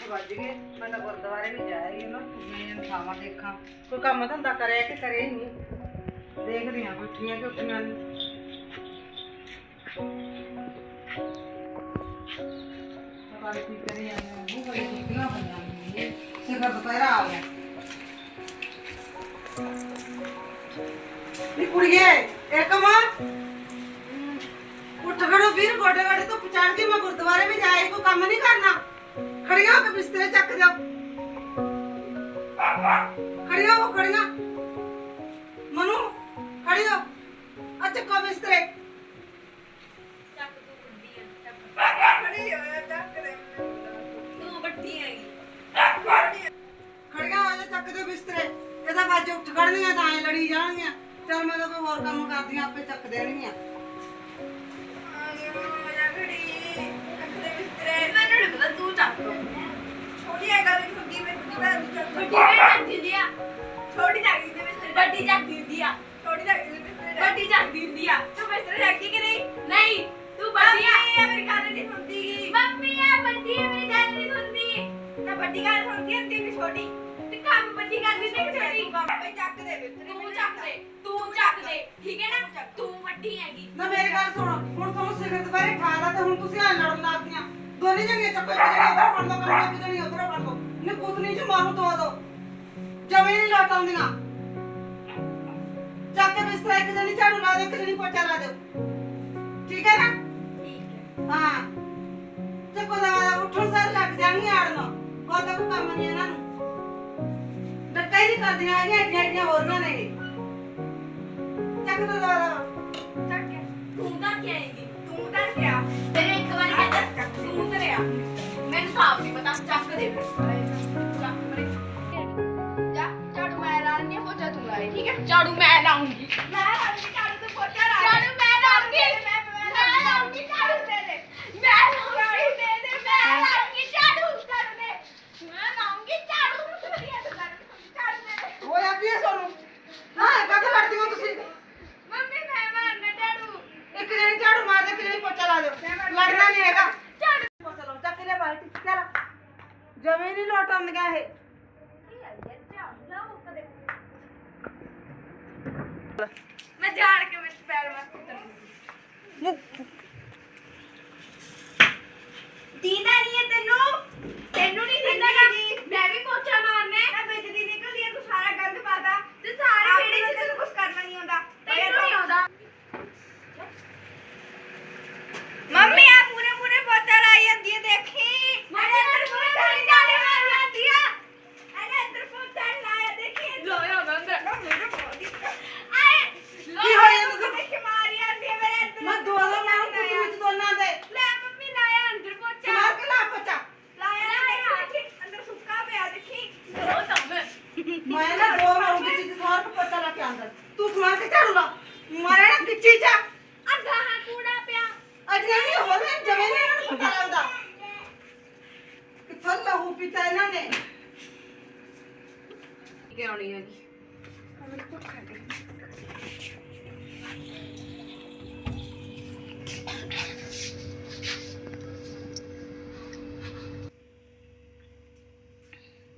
8 ਵੱਜ ਗਏ ਮੈਂ ਤਾਂ ਗੁਰਦੁਆਰੇ ਵੀ ਜਾਇਆ ਨਾ ਮੈਂ ਖਾਵਾਂ ਦੇਖਾਂ। ਕੋਈ ਕੰਮ ਧੰਦਾ ਕਰਿਆ ਕਿ ਕਰੇ ਨਹੀਂ। ਦੇਖਦੀ ਆ ਉੱਠੀਆਂ ਕਿ ਉੱਠੀਆਂ ਨਹੀਂ ਪਤਾ ਨੀ ਕੀ ਕਰੀ ਜਾਂਦੇ ਆ ਉਹ ਬੜੀ ਛੁੱਟੀਆਂ ਪਈਆਂ ਨੇ। ਸਿਖਰ ਦੁਪਹਿਰਾ ਆ ਗਿਆ। ਨੀ ਕੁੜੀਏ, ਇੱਕ ਮਾਂ ਉੱਠ ਖੜੋ ਵੀਰ ਗੋਡੇ ਗੋਡੇ ਤੋਂ ਪਛਾੜ ਕੇ ਮੈਂ ਗੁਰਦੁਆਰੇ ਵੀ ਜਾਏ ਕੋਈ ਕੰਮ ਨਹੀਂ ਕਰਨਾ। ਖੜੀਆਂ ਬਿਸਤਰੇ ਚੱਕ ਦਿਓ ਖੜੀਆਂ ਹੋ ਮਨੂ ਖੜੀ ਆ ਚੱਕੋ ਬਿਸਤਰੇ। ਖੜੀ ਹੋ ਜਾ ਚੱਕ ਦੇ ਖੜੀਆਂ ਹੋ ਜਾ ਚੱਕ ਦੇ ਬਿਸਤਰੇ। ਇਹਦਾ ਬਾਅਦ ਉੱਠ ਖੜਨੀਆਂ ਤਾਂ ਐ ਲੜੀ ਜਾਣਗੀਆਂ। ਚਲ ਮੈਂ ਤਾਂ ਕੋਈ ਹੋਰ ਕੰਮ ਕਰਦੀ ਆਂ, ਆਪੇ ਚੱਕ ਦੇਣਗੀਆਂ। ਨਾ। ਮੇਰੀ ਗੱਲ ਸੁਣੋ। ਹੁਣ ਤੁਹਾਨੂੰ ਸਿਖਰ ਦੁਪਹਿਰੇ ਠਾਦਾ ਤੇ ਹੁਣ ਤੁਸੀਂ ਆ ਲੜਨ ਲੱਗਦੀਆਂ ਦੋਨੇ ਜਣੀਆਂ ਚੱਕੋ, ਇੱਕ ਜਣੀ ਉਧਰ ਫੜ ਲਓ ਕਰੋ ਇੱਕ ਜਣੀ ਉਧਰ ਫੜ ਲਓ। ਨੇ ਪੁੱਤਨੀ ਚ ਮਾਰੂ ਦੋ ਦੋ ਜਮੇ ਨਹੀਂ ਲਟ ਆਉਂਦੀਆਂ ਚੱਕ ਕੇ ਬਿਸਤਰਾ ਇੱਕ ਜਣੀ ਝਾੜੂ ਲਾ ਦੇ, ਇੱਕ ਜਣੀ ਪੋਚਾ ਲਾ ਦਿਓ। ਠੀਕ ਹੈ ਨਾ? ਹਾਂ। ਚੱਕੋ ਦਾ ਉੱਠਣ ਸਾਰ, ਲੱਗ ਜਾਣਗੀਆਂ ਆੜਨ ਹੋਰ ਤਾਂ ਕੋਈ ਕੰਮ ਨਹੀਂ ਇਹਨਾਂ ਨੂੰ। ਡੱਕਾ ਹੀ ਨਹੀਂ ਕਰਦੀਆਂ ਹੈਗੀਆਂ ਐਡੀਆਂ ਐਡੀਆਂ ਹੋਰ ਨਾ ਨੇ। ਚੱਕ ਦੋ ਦਾ ਦਾ ਤੇਰੇ ਇੱਕ ਸਾਫ਼ ਨਹੀਂ ਪਤਾ ਚੱਕ ਦੇ ਫਿਰ ਚੱਕ ਮਰੇ ਜਾ ਝਾੜੂ ਮੈਂ ਲਾਣੀ ਹੈ ਪੋਚਾ ਤੂੰ ਲਾਏ ਠੀਕ ਹੈ ਝਾੜੂ ਮੈਂ ਲਾਉਂਗੀ ਮੈਂ ਲਾਉਂਗੀ ਝਾੜੂ ਤੇ ਪੋਚਾ ਲਾ ਝਾੜੂ ਮੈਂ ਲਾਉਂਗੀ ਮੈਂ ਲਾਉਂਗੀ ਝਾੜੂ ਦੇ ਦੇ ਮੈਂ ਲਾਉਂਗੀ ਦੇ ਦੇ ਮੈਂ ਲਾਉਂਗੀ ਝਾੜੂ ਝਾੜੂ ਦੇ ਮੈਂ ਲਾਉਂਗੀ ਝਾੜੂ ਝਾੜੂ ਦੇ ਦੇ ਹੋਇਆ ਕੀ ਹੈ ਤੁਹਾਨੂੰ ਹਾਂ ਕਦ ਲੜਦੀ ਹੋ ਤੁਸੀਂ ਮੰਮੀ ਮੈਂ ਮਾਰਨਾ ਝਾੜੂ ਇੱਕ ਜਣੀ ਝਾੜੂ ਮਾਰ ਦੇ ਇੱਕ ਜਣੀ ਪੋਚਾ ਲਾ ਦਿਓ ਲੜਨਾ ਨਹੀਂ ਹੈਗਾ ਝਾੜੂ ਪੋਚਾ ਲਾਓ ਚੱਕ ਲੈ ਬਾਲਟੀ ਚੱਲ ਜਮੇ ਨਹੀਂ ਲੋਟ ਆਉਂਦੀਆਂ ਇਹ। ਮੈਂ ਜਾਣ ਕੇ ਵਿੱਚ ਪੈਰ ਮਾਰ ਦੀਦਾ ਨਹੀਂ ਹੈ ਤੈਨੂੰ।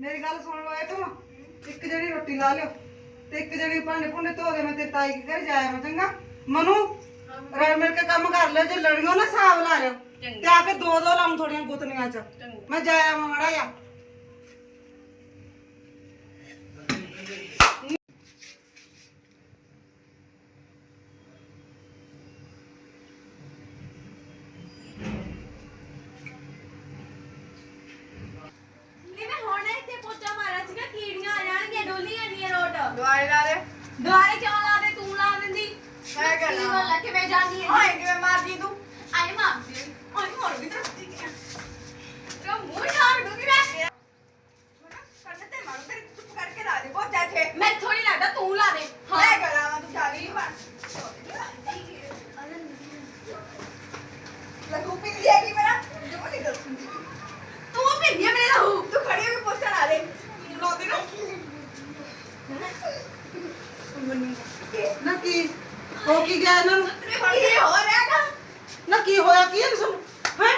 ਮੇਰੀ ਗੱਲ ਸੁਣ ਲਓ ਇਹ ਤੂੰ। ਇੱਕ ਜਣੀ ਰੋਟੀ ਲਾ ਲਿਓ ਤੇ ਇੱਕ ਜਣੀ ਭਾਂਡੇ ਭੁੰਡੇ ਧੋ ਦੇ ਮੈਂ ਤੇ ਤਾਈ ਕੇ ਘਰ ਜਾਇਆ ਮੈਂ ਚੰਗਾ? ਮਨੂ ਰਲ ਮਿਲ ਕੇ ਕੰਮ ਕਰ ਲਿਓ ਜੇ ਲੜੀਓ ਨਾ ਹਿਸਾਬ ਲਾ ਲਿਓ। ਤੇ ਆ ਕੇ ਦੋ ਦੋ ਲਾਉਂ ਥੋੜੀਆਂ ਗੁੱਤਨੀਆਂ ਚ। ਮੈਂ ਜਾਇਆ ਮੜਾ ਜਾ ਨਹੀਂ ਮੈਂ ਹੁਣ ਇੱਥੇ ਪੋਚਾ ਮਾਰਿਆ ਸੀਗਾ ਕੀੜੀਆਂ ਆ ਜਾਣਗੀਆਂ ਡੋਲੀਆਂ ਨਹੀਂ ਰੋਟ ਦਵਾਈ ਲਾ ਦੇ ਦੁਆਰੇ ਕਿਉਂ ਲਾ ਦੇ ਤੂੰ ਲਾ ਦਿੰਦੀ ਮੈਂ ਕਹਿਣਾ। ਕੀ ਗੱਲ ਹੈ ਓਏ ਕਿਵੇਂ ਮਾਰਦੀ ਤੂੰ ਆਈ ਮਾਰਦੀ ਹੈ ਆਈ ਮੋੜ ਵੀ ਤਰਸਦੀ ਹੈ ਤੇਰਾ ਮੂੰਹ ਛਾੜ ਦੂੰਗੀ ਮੈਂ ਕੰਨ ਤੇ ਮਾਰੂ ਤੇਰੀ ਚੁੱਪ ਕਰਕੇ ਲਾ ਦੇ ਬਹੁਤ ਜਾਥੇ ਮੈਂ ਥੋੜੀ ਲੱਗਦਾ ਤੂੰ ਲਾ ਦੇ ਮੈਂ ਕਰਾਂ ਤੂੰ ਜਾ ਗਈ ਬਣ ਲੱਗੂ ਪੀ ਲਿਆ ਕੀ ਮੇਰਾ ਜੋ ਨਹੀਂ ਦੱਸੂਗੀ ਤੂੰ ਭਿੰਦੀ ਮੇਰੇ ਲਹੂ ਤੂੰ ਖੜੀ ਹੋ ਕੇ ਪੋਸਟਰ ਲਾ ਦੇ ਲਾ ਦੇ ਨਾ ਨਾ ਕੀ ਹੋ ਕੀ ਗਿਆ ਇਹਨਾਂ ਨੂੰ ਕੀ ਹੋ ਰਿਹਾ ਹੈਗਾ ਨਾ ਕੀ ਹੋਇਆ ਕੀ ਹੈ ਸੁਣ ਹੈ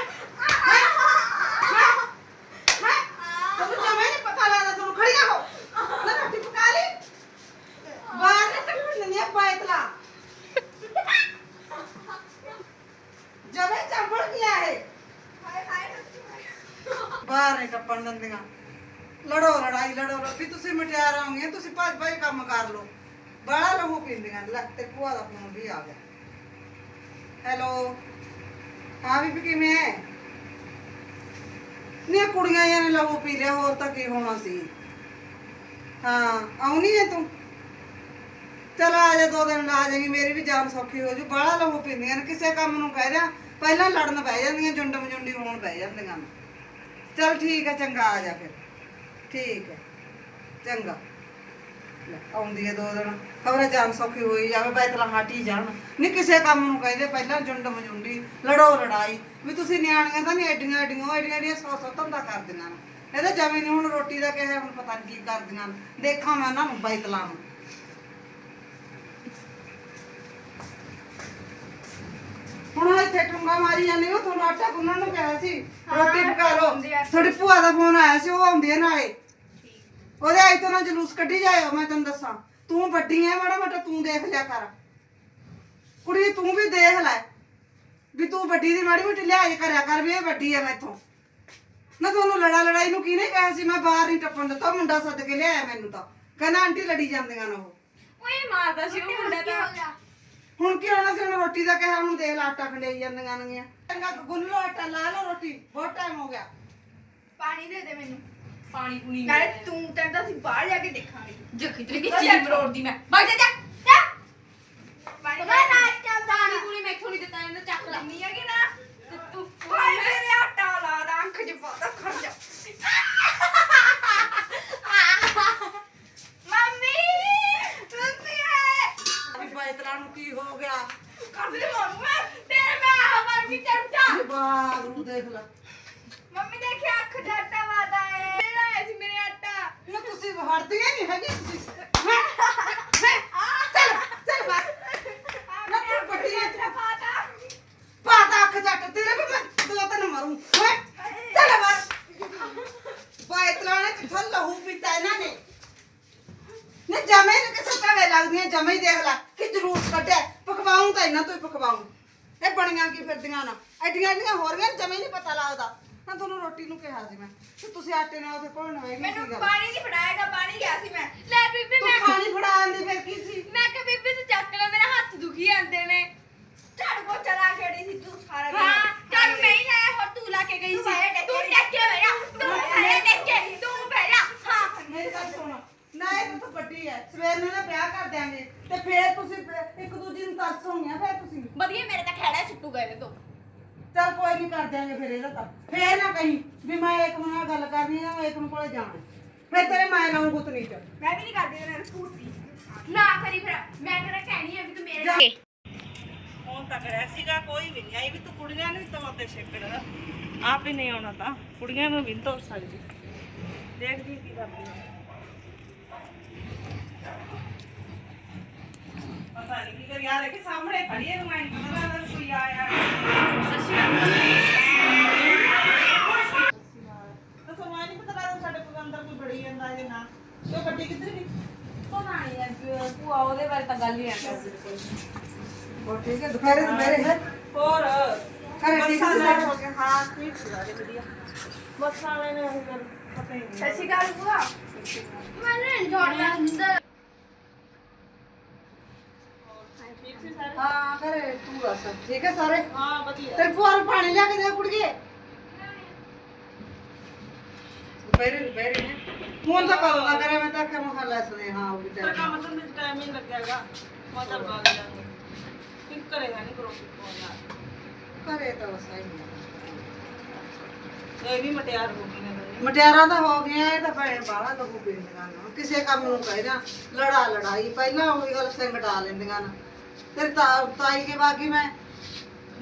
ਬਾਹਰ ਨਹੀਂ ਟੱਪਣ ਦਿੰਦੀਆਂ। ਲੜੋ ਲੜਾਈ, ਲੜੋ ਲੜੋ। ਵੀ ਤੁਸੀਂ ਮਟਿਆਰਾਂ ਆਉਂਗੇ ਤੁਸੀਂ ਭੱਜ ਭੱਜ ਕੰਮ ਕਰ ਲਓ। ਬੜਾ ਲਹੂ ਪੀਂਦੀਆਂ। ਲੈ, ਤੇ ਭੂਆ ਦਾ ਫੋਨ ਵੀ ਆ ਗਿਆ। ਹੈਲੋ? ਹਾਂ ਬੀਬੀ, ਕਿਵੇਂ? ਹੈ ਨਹੀਂ ਕੁੜੀਆਂ ਜਾਂ ਲਹੂ ਪੀ ਲਿਆ, ਹੋਰ ਤਾਂ ਕੀ ਹੋਣਾ ਸੀ? ਹਾਂ, ਆਉਣੀ ਹੈ ਤੂੰ? ਚਲ ਆ ਜਾ, ਦੋ ਦਿਨ ਲਾ ਜਾਏਗੀ, ਮੇਰੀ ਵੀ ਜਾਨ ਸੌਖੀ ਹੋ ਜੂ। ਬੜਾ ਲਹੂ ਪੀਂਦੀਆਂ ਨੇ, ਕਿਸੇ ਕੰਮ ਨੂੰ ਕਹਿ ਰਿਆ ਪਹਿਲਾਂ ਲੜਨ ਬਹਿ ਜਾਂਦੀਆਂ ਜੁੰਡ ਮਜੁੰਡੀ ਹੋਣ ਬਹਿ ਜਾਂਦੀਆਂ ਨੇ। ਚਲ ਠੀਕ ਹੈ ਚੰਗਾ ਆ ਜਾ ਫਿਰ। ਠੀਕ ਹੈ ਚੰਗਾ। ਲੈ, ਆਉਂਦੀ ਹੈ ਦੋ ਦਿਨ। ਖਬਰੇ ਜਾਨ ਸੌਖੀ ਹੋਈ ਜਾਵੇ ਬੈਤਲਾ ਹਾਟੀ ਜਾਣ। ਨਹੀਂ ਕਿਸੇ ਕੰਮ ਨੂੰ ਕਹਿੰਦੇ ਪਹਿਲਾਂ ਜੁੰਡ ਮਜੁੰਡੀ ਲੜੋ ਲੜਾਈ। ਵੀ ਤੁਸੀਂ ਨਿਆਣੀਆਂ ਤਾਂ ਨਹੀਂ ਐਡੀਆਂ ਐਡੀਆਂ ਉਹ ਐਡੀਆਂ ਐਡੀਆਂ ਸੌ ਸੌ ਧੰਦਾ ਕਰਦੀਆਂ ਨੇ। ਇਹਦਾ ਜਮੇ ਨਹੀਂ ਹੁਣ ਰੋਟੀ ਦਾ ਕਿਹਾ ਹੁਣ ਪਤਾ ਨਹੀਂ ਕੀ ਕਰਦੀਆਂ ਨੇ। ਦੇਖਾਂ ਮੈਂ ਉਹਨਾਂ ਨੂੰ ਬੈਤਲਾ ਨੂੰ। ਹੁਣ ਇੱਥੇ ਟੁੰਗਾ ਮਾਰੀ ਜਾਂਦੇ ਹੋ ਤੁਹਾਨੂੰ ਆਟਾ ਗੁੰਨਣ ਨੂੰ ਕਿਹਾ ਸੀ। ਰੋਟੀ ਪਕਾ ਲਓ। ਤੁਹਾਡੀ ਭੂਆ ਦਾ ਫੋਨ ਆਇਆ ਸੀ ਉਹ ਆਉਂਦੀ ਹੈ ਨਾਲੇ। ਉਹਦੇ ਆਈ ਤੋਂ ਨਾ ਜਲੂਸ ਕੱਢੀ ਜਾਇਓ ਮੈਂ ਤੈਨੂੰ ਦੱਸਾਂ। ਤੂੰ ਵੱਡੀ ਐ ਮਾੜਾ ਮਾੜਾ ਤੂੰ ਦੇਖ ਲਿਆ ਕਰ। ਕੁੜੀ ਤੂੰ ਵੀ ਦੇਖ ਲੈ। ਵੀ ਤੂੰ ਵੱਡੀ ਦੀ ਮਾੜੀ ਮੋਟੀ ਲਿਹਾਜ਼ ਕਰਿਆ ਕਰ ਵੀ ਇਹ ਵੱਡੀ ਐ ਮੈਥੋਂ। ਨਾ ਤੁਹਾਨੂੰ ਲੜਾ ਲੜਾਈ ਨੂੰ ਕਿਹਨੇ ਕਿਹਾ ਸੀ? ਮੈਂ ਬਾਹਰ ਨਹੀਂ ਟੱਪਣ ਦਿੱਤਾ ਮੁੰਡਾ ਸੱਦ ਕੇ ਲਿਆਇਆ ਮੈਨੂੰ ਤਾਂ। ਕਹਿੰਦਾ ਆਂਟੀ ਲੜੀ ਜਾਂਦੀਆਂ ਨੇ ਉਹ। ਓਏ ਮਾਰਦਾ ਸੀ ਉਹ ਮੁੰਡਾ ਤਾਂ ਹੁਣ ਕੀ ਹੋਣਾ ਸੀ ਹੁਣ ਰੋਟੀ ਦਾ ਕਿਹਾ ਹੁਣ ਦੇਖ ਲਾ ਆਟਾ ਖੰਡੇਈ ਜਾਂਦੀਆਂ ਨੇਗੀਆਂ। ਚੰਗਾ ਗੁੰਨ ਲਓ ਆਟਾ ਲਾ ਲਓ ਰੋਟੀ ਬਹੁਤ ਟਾਈਮ ਹੋ ਗਿਆ। ਪਾਣੀ ਦੇ ਦੇ ਮੈਨੂੰ। ਪਾਣੀ ਪੂਣੀ ਨਾਲੇ ਤੂੰ ਕਹਿੰਦਾ ਸੀ ਬਾਹਰ ਜਾ ਕੇ ਦੇਖਾਂਗੇ। ਜੱਖੀ ਤੇਰੀ ਕੀ ਚੀਜ਼ ਮਰੋੜਦੀ ਮੈਂ? ਬਗ ਜਾ ਜਾ। ਪਾਣੀ ਪਾਣੀ ਪੂਣੀ ਮੈਥੋਂ ਨਹੀਂ ਦਿੱਤਾ ਇਹਨੇ ਚੱਕ ਲਾ। ਨਹੀਂ ਹੈਗੀ ਨਾ ਤੇ ਤੂੰ ਹਾਏ ਮੇਰੇ ਆਟਾ ਲਾ ਦਾ ਅੱਖ ਚ ਪਾਦਾ ਖੜ ਜਾ ਮੰਮੀ ਮੰਮੀ ਵੀ ਬਾਇਤਲਾ ਨੂੰ ਕੀ ਹੋ ਗਿਆ ਕਰ ਦੇ ਮਾਰੂ ਮੈਂ ਤੇਰੇ ਮੈਂ ਹਵਾਰ ਵੀ ਚੜਦਾ ਬਾਹਰ ਨੂੰ ਦੇਖ ਲੈ। ਮੰਮੀ ਦੇਖਿਆ ਅੱਖ ਚ ਆਟਾ ਵਾਦਾ ਹੈ ਮੇਰਾ ਆਇਆ ਸੀ ਮੇਰੇ ਆਟਾ। ਨਾ ਤੁਸੀਂ ਹਟਦੀਆਂ ਨਹੀਂ ਹੈਗੀ ਤੁਸੀਂ ਹੈਂ? ਹੈਂ? ਚੱਲ ਚੱਲ ਬਾਹਰ ਨਾ ਤੂੰ ਵੱਡੀ ਐ ਤੂੰ ਪਾਦਾ ਪਾਤਾ ਅੱਖ ਚੱਟ ਤੇਰੇ ਵੀ ਮੈਂ ਦੋ ਤਿੰਨ ਮਾਰੂ ਹੈਂ? ਚੱਲ ਬਾਹਰ ਬਾਇਤਲਾ ਨੇ ਕਿੱਥੋਂ ਲਹੂ ਪੀਤਾ ਇਹਨਾਂ ਨੇ ਨੇ ਜਮੇ ਨੇ ਕਿਸੇ ਤਵੇ ਲੱਗਦੀਆਂ ਜਮੇ ਹੀ ਦੇਖ ਲੈ ਕਿ ਜਲੂਸ ਕੱਢਿਆ ਪਕਵਾਉਂ ਤਾਂ ਇਹਨਾਂ ਤੋਂ ਹੀ ਪਕਵਾਉਂ ਇਹ ਫਿਰਦੀਆਂ ਨਾ। ਐਡੀਆਂ ਐਡੀਆਂ ਹੋਰ ਗਈਆਂ ਜਮੇ ਨਹੀਂ ਪਤਾ ਲੱਗਦਾ। ਮੈਂ ਤੁਹਾਨੂੰ ਰੋਟੀ ਨੂੰ ਕਿਹਾ ਸੀ ਮੈਂ। ਤੁਸੀਂ ਆਟੇ ਨਾਲ ਉੱਥੇ ਕੋਲ ਨਵੇਂਗੀ ਮੈਨੂੰ ਪਾਣੀ ਨਹੀਂ ਫੜਾਏਗਾ ਪਾਣੀ ਗਿਆ ਸੀ ਮੈਂ। ਲੈ ਬੀਬੀ ਤੂੰ ਮੈਂ ਖਾਣੀ ਫੜਾ ਆਂਦੀ ਫਿਰ ਕੀ ਸੀ ਮੈਂ ਕਿ ਬੀਬੀ ਤੂੰ ਚੱਕ ਲੈ ਮੇਰੇ ਹੱਥ ਦੁਖੀ ਜਾਂਦੇ ਨੇ ਝੜ ਕੋ ਚਲਾ ਖੇੜੀ ਸੀ ਤੂੰ ਸਾਰਾ ਦਿਨ ਹਾਂ ਚੱਲ ਮੈਂ ਹੀ ਲਾਇਆ ਹੋਰ ਤੂੰ ਲਾ ਕੇ ਗਈ ਤੂੰ ਸੀ ਬਾਹਰ ਡੱਕੇ ਤੂੰ ਨਹੀਂ। ਟੱਕੇ ਮੇਰਾ ਤੂੰ ਮੇਰੇ ਟੱਕੇ ਤੂੰ ਮੇਰਾ ਹਾਂ ਮੇਰੀ ਗੱਲ ਸੁਣ ਨਾ ਇਹ ਤਾਂ ਵੱਡੀ ਹੈ ਸਵੇਰ ਨੂੰ ਨਾ ਵਿਆਹ ਕਰ ਦਿਆਂਗੇ ਤੇ ਫਿਰ ਤੁਸੀਂ ਫਿਰ ਇੱਕ ਦੂਜੀ ਨੂੰ ਤਰਸ ਹੋਣੀਆਂ ਫਿਰ ਤੁਸੀਂ ਵਧੀਆ ਮੇਰੇ ਤਾਂ ਖੜਾ ਛੁੱਟੂ ਗਏ ਤੂੰ ਚਲ ਕੋਈ ਨਹੀਂ ਕਰ ਦਿਆਂਗੇ ਫਿਰ ਇਹਦਾ ਤਾਂ ਫੇਰ ਨਾ ਕਹੀਂ ਵੀ ਮੈਂ ਇੱਕ ਨਾਲ ਗੱਲ ਕਰਨੀ ਆ ਇੱਕ ਨੂੰ ਕੋਲੇ ਜਾਣਾ। ਫਿਰ ਤੇਰੇ ਮਾਂ ਲਾਉਂ ਗੁੱਤਨੀ ਚ। ਮੈਂ ਵੀ ਨਹੀਂ ਕਰਦੀ ਤੇਰੇ ਸਕੂਟੀ ਨਾ ਕਰੀ ਫਿਰ ਮੈਂ ਕਿਹੜਾ ਕਹਿਣੀ ਆ ਵੀ ਤੂੰ ਮੇਰੇ। ਨਾਲ ਹੁਣ ਤੱਕ ਰਿਹਾ ਸੀਗਾ ਕੋਈ ਵੀ ਨਹੀਂ ਆਈ ਵੀ ਤੂੰ ਕੁੜੀਆਂ ਨੂੰ ਤਾਂ ਉੱਤੇ ਛੇਕੜ ਆਪ ਹੀ ਨਹੀਂ ਆਉਣਾ ਤਾਂ ਕੁੜੀਆਂ ਨੂੰ ਵੀ ਤੋਂ ਸਕਦੀ। ਦੇਖਦੀ ਕੀ ਕਰਦੀ ਪਤਾ ਨਹੀਂ ਕੀ ਕਰੀ ਆ ਦੇਖੀ ਸਾਹਮਣੇ ਖੜੀ ਹੈ ਮੈਂ ਪਤਾ ਲੱਗਦਾ ਕੋਈ ਆਇਆ ਤਾਂ ਅੰਦਰ ਕੋਈ ਬੜੀ ਜਾਂਦਾ ਇਹਦੇ ਨਾਲ। ਤੇ ਉਹ ਗੱਡੀ ਕਿੱਧਰ ਗਈ? ਪਤਾ ਨਹੀਂ ਯਾਰ ਭੂਆ ਉਹਦੇ ਬਾਰੇ ਤਾਂ ਗੱਲ ਹੀ ਨਾ ਕਰ ਬਿਲਕੁਲ ਉਹ ਠੀਕ ਹੈ? ਦੁਪਹਿਰੇ ਦੁਪਹਿਰੇ ਹੈ? ਹੋਰ ਘਰੇ ਠੀਕ ਬੱਸਾਂ ਸੀ ਲੈਟ ਹੋ ਗਏ। ਹਾਂ ਠੀਕ ਸੀ ਸਾਰੇ ਵਧੀਆ। ਬੱਸਾਂ ਵਾਲੇ ਨੇ ਉਹ ਗੱਲ ਪਤਾ ਹੀ ਨਹੀਂ। ਸਤਿ ਸ਼੍ਰੀ ਅਕਾਲ ਭੂਆ। ਮੈਨੂੰ ਜੋੜਦਾ ਅੰਦਰ ਠੀਕ ਸੀ ਸਾਰੇ। ਹਾਂ ਘਰੇ ਤੂੰ ਦੱਸ ਠੀਕ ਹੈ ਸਾਰੇ? ਹਾਂ ਵਧੀਆ। ਤੇਰੇ ਭੂਆ ਨੂੰ ਪਾਣੀ ਲਿਆ ਕੇ ਦੇ ਕੁੜੀਏ। ਦੁਪਹਿਰੇ ਦੁਪਹਿਰੇ ਨੇ ਹੁਣ ਤਾਂ ਕਦੋਂ ਦਾ ਕਰਿਆ ਮੈਂ ਤਾਂ ਆਖਿਆ ਮਖਾ ਲੈ ਸਨੇ ਹਾਂ ਉਹ ਵੀ ਤਾਂ ਟਾਈਮ ਕੰਮ ਤੋਂ ਟਾਈਮ ਹੀ ਨਹੀਂ ਲੱਗਿਆਗਾ। ਮੈਂ ਤਾਂ ਬਾਗ ਜਾਣੀ ਕੀ ਕਰੇਗਾ ਨਹੀਂ ਕਰੋ ਕੋਲ ਘਰੇ ਤਾਂ ਵਸਾ ਹੀ। ਨਹੀਂ ਇਹ ਵੀ ਮਟਿਆਰ ਹੋ ਗਈ ਨੇ। ਮਟਿਆਰਾਂ ਤਾਂ ਹੋ ਗਿਆ ਇਹ ਤਾਂ ਭੈਣ ਬਾਹਲਾ ਲਹੂ ਪੀਂਦੀਆਂ ਨੇ। ਕਿਸੇ ਕੰਮ ਨੂੰ ਕਹਿਣਾ ਲੜਾ ਲੜਾਈ ਪਹਿਲਾਂ ਉਹੀ ਗੱਲ ਸਿੰਗਟਾ ਲੈਂਦੀਆਂ ਨੇ। ਤੇਰੀ ਤਾ- ਤਾਈ ਕੇ ਬਾਗੀ ਮੈਂ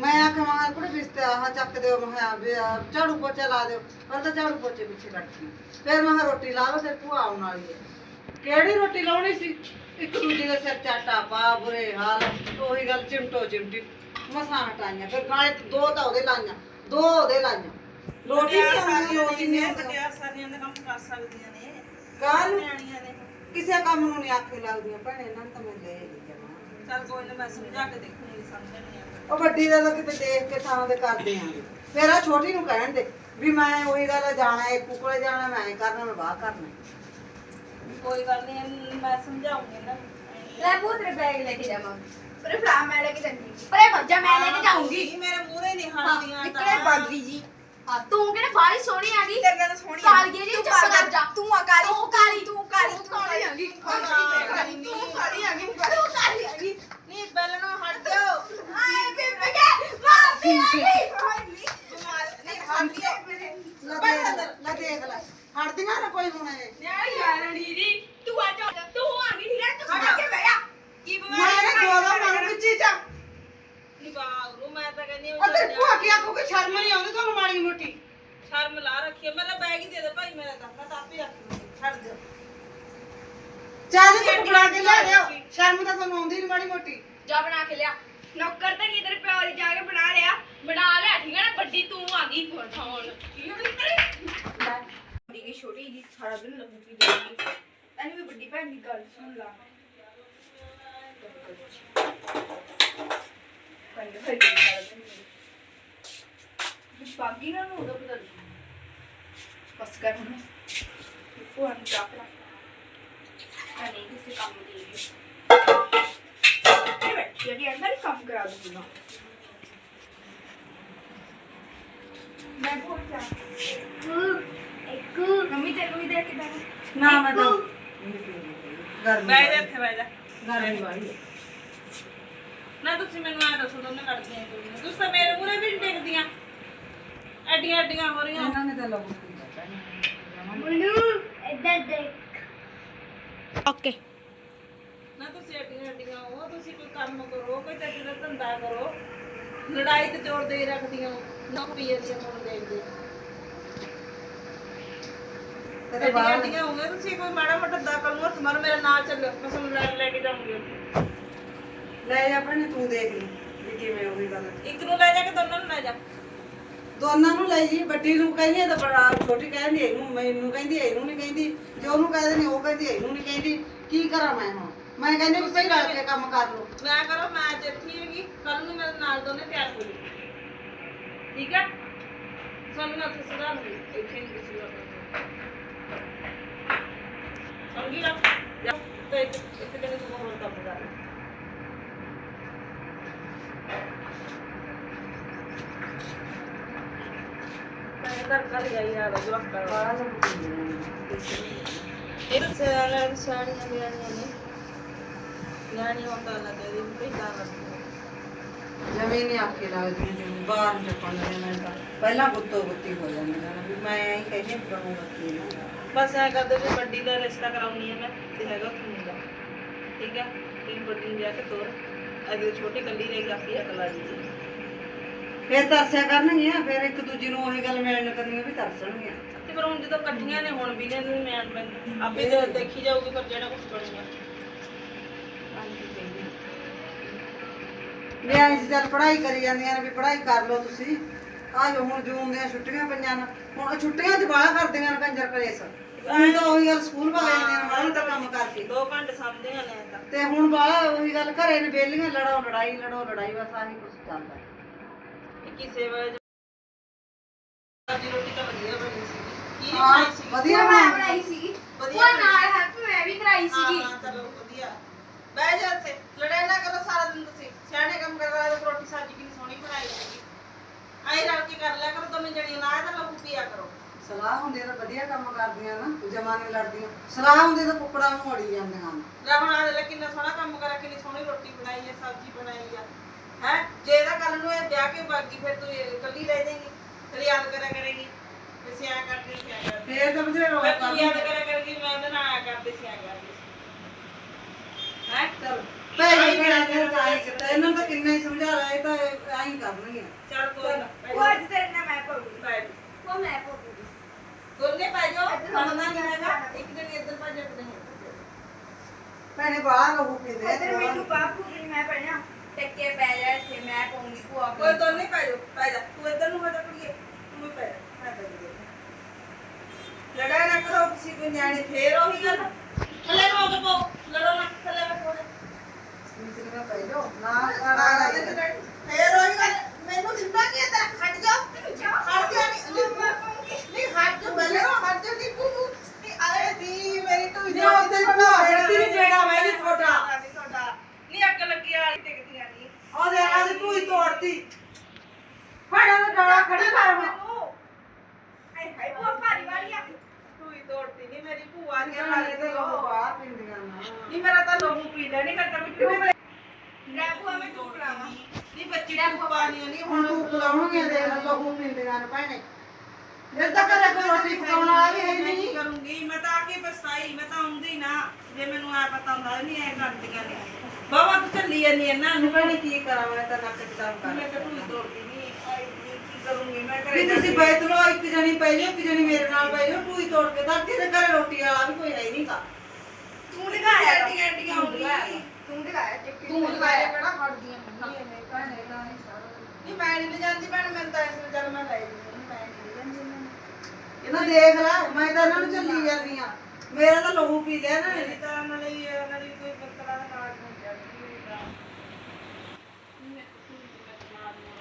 ਮੈਂ ਆਖਿਆ ਮਾਂ ਕੁੜੇ ਬਿਸਤੇ ਆਹ ਚੱਕ ਦਿਓ ਮੈਂ ਵੀ ਆਹ ਝਾੜੂ ਪੋਚਾ ਲਾ ਦਿਓ। ਪਰ ਤਾਂ ਝਾੜੂ ਪੋਚੇ ਪਿੱਛੇ ਲੱਗੀ ਫਿਰ ਮੈਂ ਕਿਹਾ ਰੋਟੀ ਲਾ ਲਓ ਭੂਆ ਆਉਣ ਵਾਲੀ ਹੈ। ਕਿਹੜੀ ਰੋਟੀ ਲਾਉਣੀ ਸੀ? ਇੱਕ ਦੂਜੇ ਦੇ ਸਿਰ ਚਾਟਾ ਪਾ ਬੁਰੇ ਹਾਲ ਉਹੀ ਗੱਲ ਚਿਮਟੋ ਚਿਮਟੀ। ਮਸਾਂ ਹਟਾਈਆਂ। ਫਿਰ ਨਾਲੇ ਦੋ ਤਾਂ ਉਹਦੇ ਲਾਈਆਂ ਦੋ ਉਹਦੇ ਲਾਈਆਂ। ਰੋਟੀ ਨਹੀਂ ਆਉਂਦੀ ਰੋਟੀ ਆਉਂਦੀ ਮਟਿਆਰ ਸਾਰੀਆਂ ਦੇ ਕੰਮ ਕਰ ਸਕਦੀਆਂ ਨੇ। ਨਿਆਣੀਆਂ ਨੇ। ਕਿਸੇ ਕੰਮ ਨੂੰ ਨਹੀਂ ਆਖੇ ਲੱਗਦੀਆਂ। ਭੈਣੇ ਇਹਨਾਂ ਨੂੰ ਤਾਂ ਮੈਂ ਲੈ ਨਹੀਂ ਜਾਣਾ ਚੱਲ ਕੋਈ ਨਾ ਮੈਂ ਸਮਝਾ ਕੇ ਦੇਖੂੰਗੀ ਸਮਝਣੀਆਂ ਉਹ ਵੱਡੀ ਦਾ ਤਾਂ ਕਿਤੇ ਦੇਖ ਕੇ ਥਾਂ ਤੇ ਕਰਦੇ ਆਂ। ਫਿਰ ਆ ਛੋਟੀ ਨੂੰ ਕਹਿਣ ਦੇ ਵੀ ਮੈਂ ਉਹੀ ਗੱਲ ਜਾਣਾ ਹੈ ਕੋਲੇ ਜਾਣਾ ਮੈਂ ਐਂ ਕਰਨਾ ਮੈਂ ਬਾਹਰ ਕਰਨਾ। ਕੋਈ ਗੱਲ ਨਹੀਂ ਮੈਂ ਸਮਝਾਉਂਗੀ ਨਾ। ਲੈ ਬੂ ਤੇਰੇ ਬੈਗ ਲੈ ਕੇ ਜਾਵਾਂ। ਪਰੇ ਫਲਾ ਮੈਂ ਲੈ ਕੇ ਜਾਂਦੀ ਪਰੇ ਭੱਜਾ ਮੈਂ ਲੈ ਕੇ ਜਾਊਂਗੀ। ਮੇਰੇ ਮੂਹਰੇ ਨਹੀਂ ਹਾਂ ਨਿਕਲੇ ਬਾਗਰੀ ਜੀ। ਹਾਂ ਤੂੰ ਕਿਹੜੇ ਬਾਹਲੀ ਸੋਹਣੀ ਆ ਗਈ? ਤੇਰੇ ਨਾਲ ਸੋਹਣੀ ਕਾਲੀ ਜੀ ਤੂੰ ਚੁੱਪ ਕਰ ਜਾ ਤੂੰ ਆ ਕਾਲੀ ਤੂੰ ਕਾਲੀ ਤੂੰ ਕਾਲੀ ਤੂੰ ਕਾਲੀ ਆ ਗਈ ਤੂੰ ਕਾਲੀ ਤੂੰ ਕਾਲੀ ਆ ਗਈ ਤੂੰ ਕਾਲੀ ਆ ਗਈ ਨਹੀਂ ਬੈਲਣਾ ਹਟ ਜਾਓ ਆਏ ਬੇਬੇ ਕੇ ਮਾਫੀ ਆ ਗਈ ਨਹੀਂ ਹਾਦੀ ਆ ਮੇਰੇ ਲੈ ਦੇਖ ਲੈ ਦੇਖ ਲੈ ਹਟਦੀਆਂ ਨਾ ਕੋਈ ਹੁਣ ਇਹ ਨਹੀਂ ਯਾਰ ਨੀਰੀ ਤੂੰ ਆ ਜਾ ਤੂੰ ਆ ਗਈ ਠੀਕ ਹੈ ਤੂੰ ਆ ਕੇ ਬਹਿ ਜਾ ਕੀ ਮੈਂ ਇਹਨੇ ਦੋ ਦੋ ਮਨ ਵਿੱਚੀ ਜਾ ਨਹੀਂ ਬਾਹਰੂ ਮੈਂ ਤਾਂ ਕਹਿੰਦੀ ਹਾਂ ਉਹ ਤੇਰੀ ਭੂਆ ਕੀ ਆਖੂ ਕਿ ਸ਼ਰਮ ਨਹੀਂ ਆਉਂਦੀ ਤੁਹਾਨੂੰ ਮਾੜੀ ਮੋਟੀ ਸ਼ਰਮ ਲਾ ਰੱਖੀ ਹੈ। ਮੇਰਾ ਬੈਗ ਹੀ ਦੇ ਦੇ ਭਾਈ ਮੇਰਾ ਤਾਂ ਮੈਂ ਤਾਂ ਆਪੇ ਰੱਖ ਲੂੰਗੀ ਛੱਡ ਦਿਓ ਚਾਹ ਦੇ ਕੱਪ ਬਣਾ ਕੇ ਲਿਆ ਦਿਓ ਸ਼ਰਮ ਤਾਂ ਤੁਹਾਨੂੰ ਆਉਂਦੀ ਨਹੀਂ ਮਾੜੀ ਮੋਟੀ। ਜਾ ਬਣਾ ਕੇ ਲਿਆ। ਨੌਕਰ ਤਾਂ ਨਹੀਂ ਤੇਰੇ ਪਿਓ ਦੀ ਜਾ ਕੇ ਬਣਾ ਲਿਆ। ਬਣਾ ਲਿਆ ਠੀਕ ਹੈ ਨਾ? ਵੱਡੀ ਤੂੰ ਆ ਗਈ ਹੁਣ ਖਾਣ ਠੀਕ ਹੈ ਨਾ ਵੱਡੀ ਕੀ ਛੋਟੀ ਜੀ ਸਾਰਾ ਦਿਨ ਲੱਗੂਗੀ ਜਾਏਗੀ ਤੈਨੂੰ ਵੀ ਵੱਡੀ ਭੈਣ ਦੀ ਗੱਲ ਸੁਣ ਲਾ। ਕੰਨ ਹੋਈ ਸਾਰਾ ਦਿਨ। ਬਾਗੀ ਨਾ ਨੂੰ ਉਹਦਾ ਪਤਾ ਨਹੀਂ ਬਸ ਕਰ ਹੁਣ। ਉਹ ਆਂ ਚਾਪੜਾ ਨਹੀਂ ਕਿਸੇ ਕੰਮ ਦੀ ਇਹ ਬੈਠੀ ਹੈ ਕਿ ਅੰਦਰ ਹੀ ਕੰਮ ਕਰਾ ਦੂੰਗੀ ਨਾ ਮੈਂ ਭੁੱਲ ਜਾ ਇੱਕ ਮੰਮੀ ਤੈਨੂੰ ਵੀ ਦੇਖ ਕੇ ਦੇਣਾ ਨਾ ਮੈਂ ਤਾਂ ਗਰਮੀ ਬੈਗ ਦੇ ਇੱਥੇ ਬੈਠ ਜਾ ਗਰਮੀ ਵਾਲੀ ਹੈ। ਨਾ ਤੁਸੀਂ ਮੈਨੂੰ ਆ ਦੱਸੋ ਦੋਨੇ ਲੜਦੀਆਂ ਕਿਉਂ ਨਹੀਂ ਤੁਸੀਂ ਤਾਂ ਮੇਰੇ ਮੂਹਰੇ ਵੀ ਨਹੀਂ ਦੇਖਦੀਆਂ ਐਡੀਆਂ ਐਡੀਆਂ ਹੋ ਰਹੀਆਂ ਇਹਨਾਂ ਨੇ ਤਾਂ ਲੱਗੂ ਕੀਤਾ ਮਨੂ ਇੱਧਰ ਦੇਖ ਓਕੇ। ਨਾ ਤੁਸੀਂ ਐਡੀਆਂ ਐਡੀਆਂ ਹੋ ਤੁਸੀਂ ਕੋਈ ਕੰਮ ਕਰੋ ਕੋਈ ਚੱਜ ਦਾ ਧੰਦਾ ਕਰੋ। ਲੜਾਈ ਤੇ ਜ਼ੋਰ ਦੇ ਹੀ ਰੱਖਦੀਆਂ ਨਾ ਪੀਏ ਦੀਆਂ ਹੁਣ ਤੇਰੇ ਐਡੀਆਂ ਬਾਹਰ ਐਡੀਆਂ ਹੋ ਗਏ ਤੁਸੀਂ ਕੋਈ ਮਾੜਾ ਮੋਟਾ ਦਾਖਲ ਨੂੰ ਹੱਥ ਮਾਰੋ ਮੇਰਾ ਨਾਲ ਚੱਲੋ ਮੈਂ ਤੁਹਾਨੂੰ ਲੈ ਲੈ ਕੇ ਜਾਊਂਗੀ ਲੈ ਜਾ ਭੈਣੇ ਤੂੰ ਦੇਖ ਲਈ ਵੀ ਕਿਵੇਂ ਹੋਈ ਗੱਲ। ਇੱਕ ਨੂੰ ਲੈ ਜਾ ਕੇ ਦੋਨਾਂ ਨੂੰ ਲੈ ਜਾ। ਦੋਨਾਂ ਨੂੰ ਲੈ ਜੀ, ਵੱਡੀ ਨੂੰ ਕਹਿੰਦੀ ਆ ਤਾਂ ਬੜਾ ਛੋਟੀ ਕਹਿੰਦੀ ਇਹਨੂੰ ਮੈਨੂੰ ਕਹਿੰਦੀ ਇਹਨੂੰ ਨਹੀਂ ਕਹਿੰਦੀ। ਜੇ ਉਹਨੂੰ ਕਹਿੰਦੇ ਨੇ ਉਹ ਕਹਿੰਦੀ ਇਹਨੂੰ ਨਹੀਂ ਕਹਿੰਦੀ। ਕੀ ਕਰਾਂ ਮੈਂ ਹੁਣ? ਮੈਂ ਕਹਿੰਦੀ ਵੀ ਸਹੀ ਰਲ ਕੇ ਕੰਮ ਕਰ ਲਓ। ਮੈਂ ਕਰੋ, ਮੈਂ ਅੱਜ ਹੈਗੀ ਕੱਲ ਨੂੰ ਮੇਰੇ ਨਾਲ ਦੋਨੇ ਤਿਆਰ ਹੋ ਜੀ ਠੀਕ ਹੈ ਸਾਨੂੰ ਨਾ ਉੱਥੇ ਸੁਧਾਰ ਹੋਈ ਇੱਥੇ ਨਹੀਂ ਕਿਸੇ ਦਾ ਸਮਝੀ ਨਾ? ਤੇ ਇੱਥੇ ਕਿਤੇ ਤੂੰ ਹੋਰ ਕੰਮ ਕਰ। ਮੈਂ ਕਰ ਕਰ ਜਾਈ ਆ ਰਜਵਾ ਕਰ ਇਹ ਸਾਰਾ ਸਾੜੀਆਂ ਬਿਆਨੀਆਂ ਨੇ ਨਿਆਣੀ ਹੁੰਦਾ ਨਾ ਤੇ ਇਹ ਵੀ ਤਾਂ ਲੱਗਦੀ ਜਮੇ ਨਹੀਂ ਆਖੇ ਲੱਗਦੀ ਜਿਵੇਂ ਬਾਹਰ ਨੂੰ ਚੱਪਣ ਦੇ ਮੈਂ ਤਾਂ ਪਹਿਲਾਂ ਗੁੱਤੋ ਗੁੱਤੀ ਹੋ ਜਾਂਦੀ ਆ ਵੀ ਮੈਂ ਐਂ ਹੀ ਕਹਿੰਦੀ ਕਰੂੰਗਾ ਕੀ ਨਾ ਬਸ ਐ ਕਰਦੇ ਵੀ ਵੱਡੀ ਦਾ ਫਿਰ ਤਰਸਿਆ ਕਰਨਗੀਆਂ ਫਿਰ ਇੱਕ ਦੂਜੀ ਨੂੰ ਉਹੀ ਗੱਲ ਮਿਲਣ ਕਰਨੀਆਂ ਵੀ ਤਰਸਣਗੀਆਂ। ਤੇ ਪਰ ਹੁਣ ਜਦੋਂ ਇਕੱਠੀਆਂ ਨੇ ਹੁਣ ਵੀ ਨੇ ਨੂੰ ਮੈਂ ਮੈਂ ਆਪੇ ਤੇ ਦੇਖੀ ਜਾਊਗੀ ਪਰ ਜਿਹੜਾ ਕੁਝ ਬਣੂਗਾ ਨਿਆਣੇ ਸੀ ਚੱਲ ਪੜ੍ਹਾਈ ਕਰੀ ਜਾਂਦੀਆਂ ਨੇ ਵੀ ਪੜ੍ਹਾਈ ਕਰ ਲਓ ਤੁਸੀਂ। ਆ ਜੋ ਹੁਣ ਜੂਨ ਦੀਆਂ ਛੁੱਟੀਆਂ ਪਈਆਂ ਨੇ ਹੁਣ ਛੁੱਟੀਆਂ 'ਚ ਬਾਹਲਾ ਕਰਦੀਆਂ ਨੇ ਕੰਜਰ ਕਲੇਸ ਹੁਣ ਤਾਂ ਉਹੀ ਗੱਲ ਸਕੂਲ ਪਾ ਜਾਂਦੀਆਂ ਨੇ ਬਾਹਲਾ ਤਾਂ ਕੰਮ ਕਰਕੇ ਦੋ ਘੰਟੇ ਸਾਹਮਣੇ ਨੇ ਤਾਂ। ਤੇ ਹੁਣ ਬਾਹਲਾ ਉਹੀ ਗੱਲ ਘਰੇ ਨੇ ਬੇਲੀਆਂ ਲੜੋ ਲੜਾਈ ਲੜੋ ਲੜਾਈ ਬਸ ਆਹੀ ਕੁਛ ਚੱਲਦਾ। ਇੱਕੀ ਸੇਵਾ ਦੀ ਰੋਟੀ ਤਾਂ ਵਧੀਆ ਬਣੀ ਸੀ। ਕੀ ਹਾਂ ਬਣਾਈ ਸੀ? ਵਧੀਆ ਮੈਂ ਬਣਾ ਬਣਾਈ ਸੀਗੀ ਵਧੀਆ ਉਹ ਨਾਲ ਹੈਲਪ ਮੈਂ ਵੀ ਕਰਾਈ ਸੀਗੀ। ਹਾਂ ਚਲੋ ਵਧੀਆ। ਬਹਿ ਜਾ ਇੱਥੇ। ਲੜਾਈ ਨਾ ਕਰੋ ਸਾਰਾ ਦਿਨ ਤੁਸੀਂ। ਸਿਆਣੇ ਕੰਮ ਕਰਵਾ ਰਹੇ ਰੋਟੀ ਸਬਜ਼ੀ ਕਿੰਨੀ ਸੋਹਣੀ ਬਣਾਈ ਹੈਗੀ ਆਈ ਰਲ ਕੇ ਕਰ ਲਿਆ ਕਰੋ ਦੋਵੇਂ ਜਣੀਆਂ ਨਾ ਤਾਂ ਲੋਕ ਪੀਆ ਕਰੋ। ਸਲਾਹ ਹੁੰਦੀ ਤਾਂ ਵਧੀਆ ਕੰਮ ਕਰਦੀਆਂ ਨਾ ਜਮਾ ਨਹੀਂ ਲੜਦੀਆਂ। ਸਲਾਹ ਹੁੰਦੀ ਤਾਂ ਕੁੱਕੜਾਂ ਨੂੰ ਅੜੀ ਜਾਂਦੀਆਂ ਹਨ। ਲੈ ਹੁਣ ਆ ਲੈ ਕਿੰਨਾ ਸੋਹਣਾ ਕੰਮ ਕਰਾ ਕਿੰਨੀ ਸੋਹਣੀ ਰੋਟੀ ਬਣਾਈ ਹੈ ਸਬਜ਼ੀ ਬਣਾਈ ਆ। ਹੈ? ਜੇ ਇਹਦਾ ਕੱਲ ਨੂੰ ਇਹ ਵਿਆਹ ਕੇ ਬਾਗੀ ਫਿਰ ਤੂੰ ਇਹ ਇਕੱਲੀ ਰਹਿ ਜਾਏਗੀ ਫਿਰ ਯਾਦ ਕਰਿਆ ਕਰੇਗੀ। ਵੀ ਸਿਆ ਕਰਦੀ ਸਿਆ ਕਰਦੀ। ਫੇਰ ਤਾਂ ਬਥੇਰੇ ਫਿਰ ਤੂੰ ਯਾਦ ਕਰਦੀ ਕਰਿਆ ਕਰੇਗੀ ਮੈਂ ਉਹਦੇ ਨਾਲ ਆਇਆ ਕਰਦੀ ਸਿਆ ਕਰਦੀ। ਹੈ? ਚਲ ਭੈਣੀ ਭੈਣਾਂ ਤਾਂ ਆਈ ਕੀਤਾ ਇਹਨਾਂ ਨੂੰ ਤਾਂ ਕਿੰਨਾ ਹੀ ਸਮਝਾ ਲਿਆ ਇਹ ਤਾਂ ਐਂ ਹੀ ਕਰਨਗੀਆਂ ਚਲ ਕੋਈ ਨਾ ਉਹ ਅੱਜ ਤੇਰੇ ਨਾਲ ਮੈਂ ਪੜੂਗੀ ਬੈਠ ਉਹ ਮੈਂ ਪੜੂਗੀ ਦੋਨੇ ਪੈ ਜਾਓ ਬਣਨਾ ਨਹੀਂ ਹੈਗਾ? ਇੱਕ ਦਿਨ ਇੱਧਰ ਪੈ ਜਾ ਇੱਕ ਦਿਨ ਇੱਧਰ ਭੈਣੇ ਬਾਹਰ ਰਹੂ ਕਿੰਦੇ ਇੱਧਰ ਮੈਨੂੰ ਬਾਪੂ ਦੀ ਮੈਂ ਪੜਨਾ ਟੱਕੇ ਪੈ ਜਾ ਇੱਥੇ ਮੈਂ ਪਾਉਂਗੀ ਭੂਆ ਕੋਲ। ਕੋਈ ਦੋਨੇ ਪੈ ਜਾਓ ਪੈ ਜਾ। ਤੂੰ ਇੱਧਰ ਨੂੰ ਹੋ ਜਾ ਕੁੜੀਏ ਤੂੰ ਵੀ ਪੈ ਜਾ। ਮੈਂ ਪੈ ਜਾ ਲੜਾਈ ਨਾ ਕਰੋ ਕਿਸੇ ਕੋਈ ਨਿਆਣੇ ਫੇਰ ਉਹੀ ਗੱਲ। ਥੱਲੇ ਨੂੰ ਹੋ ਕੇ ਪਾਓ ਲੜੋ ਨਾ ਥੱਲੇ ਬੈਠੋ ਨਾ ਫੇਰ ਉਹੀ ਗੱਲ। ਮੈਨੂੰ ਦਿੰਦਾ ਕੀ ਤੇਰਾ ਖੜ ਜਾ। ਖੜ ਜਾ। ਨਹੀਂ ਨਹੀਂ ਹੱਥ ਜੋ ਬੱਲੇ ਹੱਥ ਜੋ ਨਹੀਂ ਅਰੇ ਦੀ ਮੇਰੀ ਤੂੰ ਨਹੀਂ ਉਹ ਤੇ ਭੂਆ ਛੱਡਦੀ ਨਹੀਂ ਜਿਹੜਾ ਮੈਂ ਜੀ ਤੁਹਾਡਾ ਤੁਹਾਡਾ ਨਹੀਂ ਅੱਗ ਲੱਗੀ ਵਾਲੀ ਟਿਕਦੀਆਂ ਨਹੀਂ ਉਹਦੇ ਆ ਦੀ ਤੂੰ ਹੀ ਤੋੜਤੀ ਫੜਾ ਦਾ ਡੋਲਾ ਖੜੀ ਕਰ ਮੈਨੂੰ ਹਾਏ ਹਾਏ ਉਹ ਭਾਰੀ ਵਾਲੀ ਆ ਤੂੰ ਹੀ ਤੋੜਤੀ ਨਹੀਂ ਮੇਰੀ ਭੂਆ ਦੀਆਂ ਨਾਲੇ ਤੇ ਲੋਕ ਨਹੀਂ ਬਾਹਰ ਪਿੰਦੀਆਂ ਨਾ ਮੇਰਾ ਤਾਂ ਲੋਹੂ ਪੀ ਲੈ ਨਹੀਂ ਕਰਦਾ ਵੀ ਕਿਉਂ ਲੈ ਭੂਆ ਮੈਂ ਤੂੰ ਪੜਾਵਾ ਨਹੀਂ ਬੱਚੀ ਨੂੰ ਪਾਣੀ ਨਹੀਂ ਹੁਣ ਤੂੰ ਬੁਲਾਉਣਗੇ ਦੇਖ ਲੈ ਲੋਕ ਪਿੰਦੀਆਂ ਨੇ ਭੈਣੇ ਜਦ ਤੱਕ ਘਰੇ ਕੋਈ ਰੋਟੀ ਪਕਾਉਣ ਵਾਲਾ ਵੀ ਹੈ ਮੈਂ ਨਹੀਂ ਕੀ ਕਰੂੰਗੀ ਮੈਂ ਤਾਂ ਆ ਮੈਂ ਤਾਂ ਆਉਂਦੀ ਨਾ। ਜੇ ਮੈਨੂੰ ਆ ਪਤਾ ਹੁੰਦਾ ਨਹੀਂ ਐ ਕਰਦੀਆਂ ਨੇ ਬਾਬਾ ਤੂੰ ਚੱਲੀ ਜਾਂਦੀ ਐ ਨਾ। ਨੂੰ ਭੈਣੇ ਕੀ ਕਰਾਂ ਮੈਂ ਤਾਂ ਨੱਕ ਚ ਦਮ ਮੈਂ ਕਰ ਤਾਂ ਤੂੰ ਤੋੜਦੀ ਨਹੀਂ ਆਈ ਨਹੀਂ, ਕੀ ਕਰੂੰਗੀ ਮੈਂ ਘਰੇ ਵੀ ਜਾ ਤੁਸੀਂ ਕੇ- ਬੈਠ ਲਓ ਇੱਕ ਜਣੀ ਪੈ ਜਾਓ ਇੱਕ ਜਣੀ ਮੇਰੇ ਨਾਲ ਪੈ ਜਾਓ ਤੂੰ ਹੀ ਤੋੜ ਕੇ ਦੱਸ ਤੇਰੇ ਘਰੇ ਰੋਟੀ ਵਾਲਾ ਵੀ ਕੋਈ ਹੈ ਤੂੰ ਐਡੀਆਂ ਐਡੀਆਂ ਤੂੰ ਦਿਖਾਇਆ ਤੂੰ ਦਿਖਾਇਆ ਕਿਹੜਾ ਖੜਦੀਆਂ ਤਾਂ ਨਹੀਂ ਸਾਰਾ। ਨਹੀਂ ਮੈਂ ਨਹੀਂ ਜਾਂਦੀ ਭੈਣ ਮੈਂ ਤਾਂ ਇਸ ਨੂੰ ਚੱਲ ਮੈਂ ਲੈ ਇਹਨਾਂ ਦੇਖ ਲੈ ਮੈਂ ਤਾਂ ਇਹਨਾਂ ਨੂੰ ਚੱਲੀ ਜਾਂਦੀ ਆ ਮੇਰਾ ਤਾਂ ਲਹੂ ਪੀ ਲਿਆ ਨਾ ਨਹੀਂ ਤਾਂ ਉਹਨਾਂ ਲਈ ਉਹਨਾਂ ਦੀ ਕੋਈ ਬੱਤਲਾ ਦਾ ਕਾਰਡ ਨਹੀਂ ਜਾਂਦੀ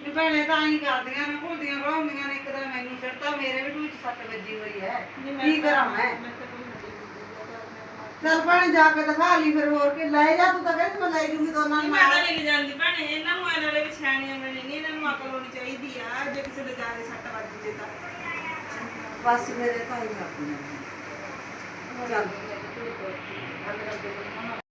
ਵੀ ਭੈਣੇ ਤਾਂ ਐਂ ਕਰਦੀਆਂ ਨੇ ਭੁੱਲਦੀਆਂ ਰਹਾਉਂਦੀਆਂ ਨੇ ਇੱਕ ਮੈਨੂੰ ਸਿੱਟਾ ਮੇਰੇ ਵੀ ਢੂਚ ਸੱਟ ਵੱਜੀ ਹੋਈ ਹੈ। ਕੀ ਕਰਾਂ ਮੈਂ? ਚੱਲ ਭੈਣੇ ਜਾ ਕੇ ਦਿਖਾ ਲਈ ਫਿਰ ਹੋਰ ਕੀ ਲੈ ਜਾ ਤੂੰ ਤਾਂ ਕਹਿੰਦੀ ਮੈਂ ਲੈ ਜੂਗੀ ਦੋਨਾਂ ਨੂੰ ਮੈਂ ਤਾਂ ਨਹੀਂ ਜਾਂਦੀ ਭੈਣੇ ਇਹਨਾਂ ਨੂੰ ਇਹਨਾਂ ਦੇ ਵਿਛਾਣੀਆਂ ਮਿਲਣੀ ਨਹੀਂ ਇਹਨਾਂ ਨੂੰ ਅਕਲ ਹੋਣੀ ਚਾਹੀਦੀ ਆ ਜੇ ਕਿਸੇ ਦੇ ਜਾਦੇ ਸੱਟ ਵੱਜ ਜੇ ਤਾਂ। ਬਸ ਮੇਰੇ ਤਾਂ ਹੀ ਕਰਦੀਆਂ ਚੱਲ